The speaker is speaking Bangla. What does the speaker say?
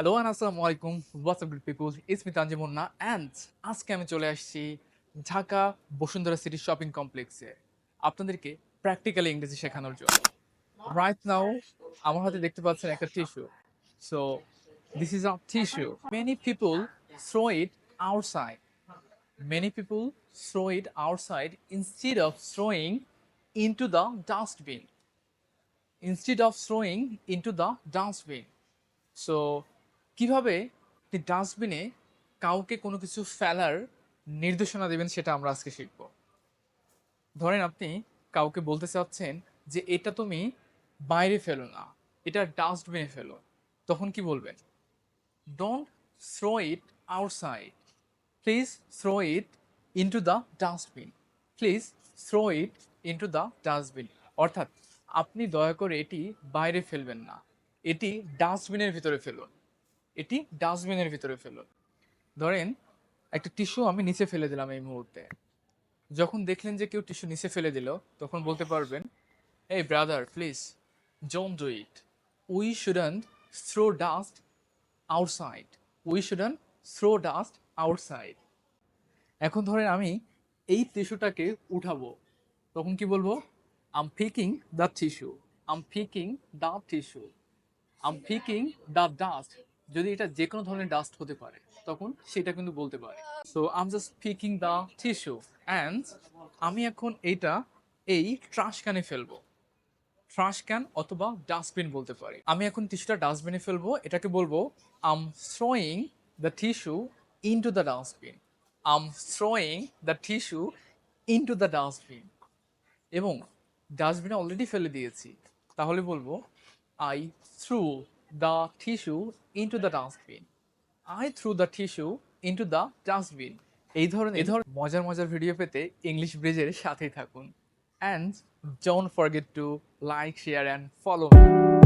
হ্যালো আসসালামু আলাইকুম WhatsApp good people it's me Tanjim Munna and আজকে আমি চলে আসছি ঢাকা বসুন্ধরা সিটি শপিং কমপ্লেক্সে আপনাদেরকে প্র্যাকটিক্যালি ইংরেজি শেখানোর জন্য। রাইট নাও আমার হাতে দেখতে পাচ্ছেন একটা tissue so this is a tissue many people throw it outside many people throw it outside instead of throwing into the dustbin instead of throwing into the dustbin so কীভাবে আপনি ডাস্টবিনে কাউকে কোনো কিছু ফেলার নির্দেশনা দেবেন সেটা আমরা আজকে শিখব। ধরেন আপনি কাউকে বলতে চাচ্ছেন যে, এটা তুমি বাইরে ফেলো না, এটা ডাস্টবিনে ফেলো। তখন কি বলবেন? Don't throw it outside please throw it into the dustbin please throw it into the dustbin অর্থাৎ আপনি দয়া করে এটি বাইরে ফেলবেন না, এটি ডাস্টবিনের ভিতরে ফেলুন। এটি ডাস্টবিনের ভিতরে ফেলুন ধরেন, একটা টিস্যু আমি নিচে ফেলে দিলাম এই মুহূর্তে। যখন দেখলেন যে কেউ টিস্যু নিচে ফেলে দিল, তখন বলতে পারবেন এই brother please don't do it we shouldn't throw dust outside we shouldn't throw dust outside এখন ধরেন আমি এই টিস্যুটাকে উঠাবো। তখন কি বলব? I'm picking the tissue I'm picking the tissue I'm picking the dust যদি এটা যে কোনো ধরনের ডাস্ট হতে পারে, তখন সেটা কিন্তু বলতে পারে। So I'm just picking the tissue and আমি এখন এইটা এই ট্রাশ ক্যানে ফেলব। ট্রাশ ক্যান অথবা ডাস্টবিন বলতে পারি। আমি এখন টিস্যুটা ডাস্টবিনে ফেলব। এটাকে বলব I'm throwing the tissue into the dustbin I'm throwing the tissue into the dustbin এবং ডাস্টবিনে অলরেডি ফেলে দিয়েছি। তাহলে বলব I threw the tissue into the dustbin. I threw the tissue into the dustbin. এই ধরনের এই ধরনের মজার মজার ভিডিও পেতে ইংলিশ ব্রিজের সাথেই থাকুন and don't forget to like share and follow me